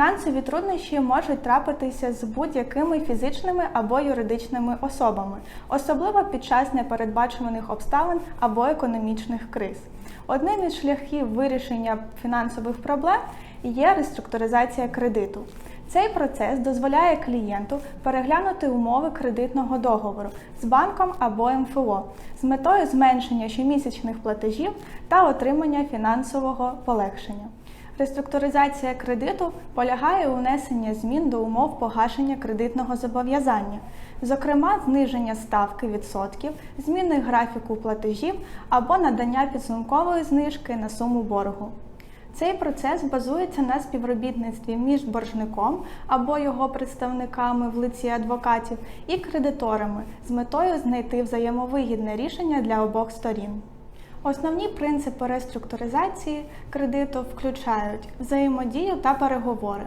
Фінансові труднощі можуть трапитися з будь-якими фізичними або юридичними особами, особливо під час непередбачуваних обставин або економічних криз. Одним із шляхів вирішення фінансових проблем є реструктуризація кредиту. Цей процес дозволяє клієнту переглянути умови кредитного договору з банком або МФО з метою зменшення щомісячних платежів та отримання фінансового полегшення. Реструктуризація кредиту полягає у внесенні змін до умов погашення кредитного зобов'язання, зокрема, зниження ставки відсотків, зміни графіку платежів або надання підсумкової знижки на суму боргу. Цей процес базується на співробітництві між боржником або його представниками в лиці адвокатів і кредиторами з метою знайти взаємовигідне рішення для обох сторін. Основні принципи реструктуризації кредиту включають взаємодію та переговори.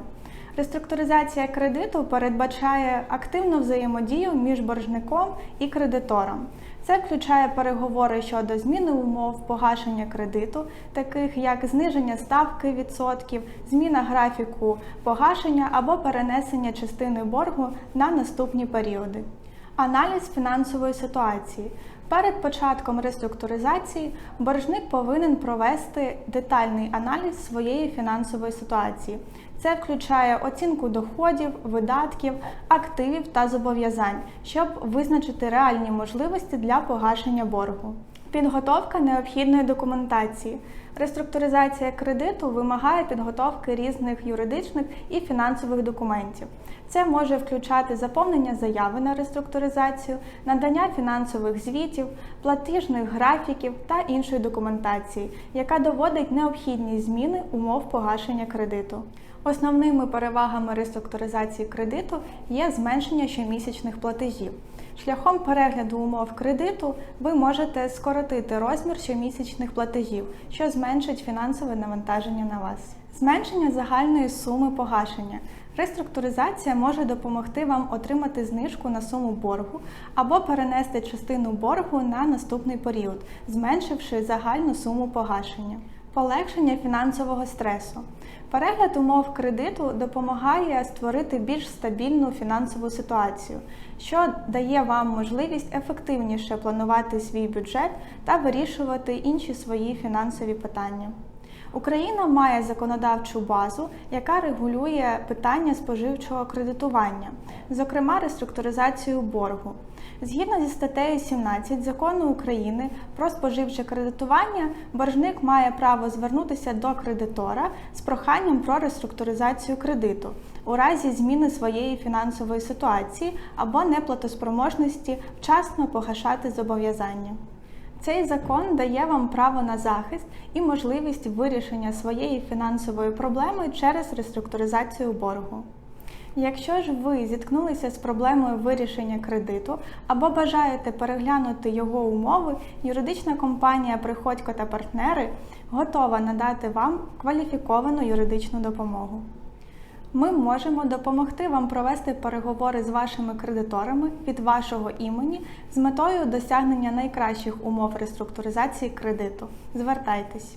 Реструктуризація кредиту передбачає активну взаємодію між боржником і кредитором. Це включає переговори щодо зміни умов погашення кредиту, таких як зниження ставки відсотків, зміна графіку погашення або перенесення частини боргу на наступні періоди. Аналіз фінансової ситуації. Перед початком реструктуризації боржник повинен провести детальний аналіз своєї фінансової ситуації. Це включає оцінку доходів, видатків, активів та зобов'язань, щоб визначити реальні можливості для погашення боргу. Підготовка необхідної документації. Реструктуризація кредиту вимагає підготовки різних юридичних і фінансових документів. Це може включати заповнення заяви на реструктуризацію, надання фінансових звітів, платіжних графіків та іншої документації, яка доводить необхідні зміни умов погашення кредиту. Основними перевагами реструктуризації кредиту є зменшення щомісячних платежів. Шляхом перегляду умов кредиту ви можете скоротити розмір щомісячних платежів, що зменшить фінансове навантаження на вас. Зменшення загальної суми погашення. Реструктуризація може допомогти вам отримати знижку на суму боргу або перенести частину боргу на наступний період, зменшивши загальну суму погашення. Полегшення фінансового стресу. Перегляд умов кредиту допомагає створити більш стабільну фінансову ситуацію, що дає вам можливість ефективніше планувати свій бюджет та вирішувати інші свої фінансові питання. Україна має законодавчу базу, яка регулює питання споживчого кредитування, зокрема реструктуризацію боргу. Згідно зі статтею 17 закону України про споживче кредитування, боржник має право звернутися до кредитора з проханням про реструктуризацію кредиту у разі зміни своєї фінансової ситуації або неплатоспроможності вчасно погашати зобов'язання. Цей закон дає вам право на захист і можливість вирішення своєї фінансової проблеми через реструктуризацію боргу. Якщо ж ви зіткнулися з проблемою вирішення кредиту або бажаєте переглянути його умови, юридична компанія Приходько та партнери готова надати вам кваліфіковану юридичну допомогу. Ми можемо допомогти вам провести переговори з вашими кредиторами від вашого імені з метою досягнення найкращих умов реструктуризації кредиту. Звертайтесь.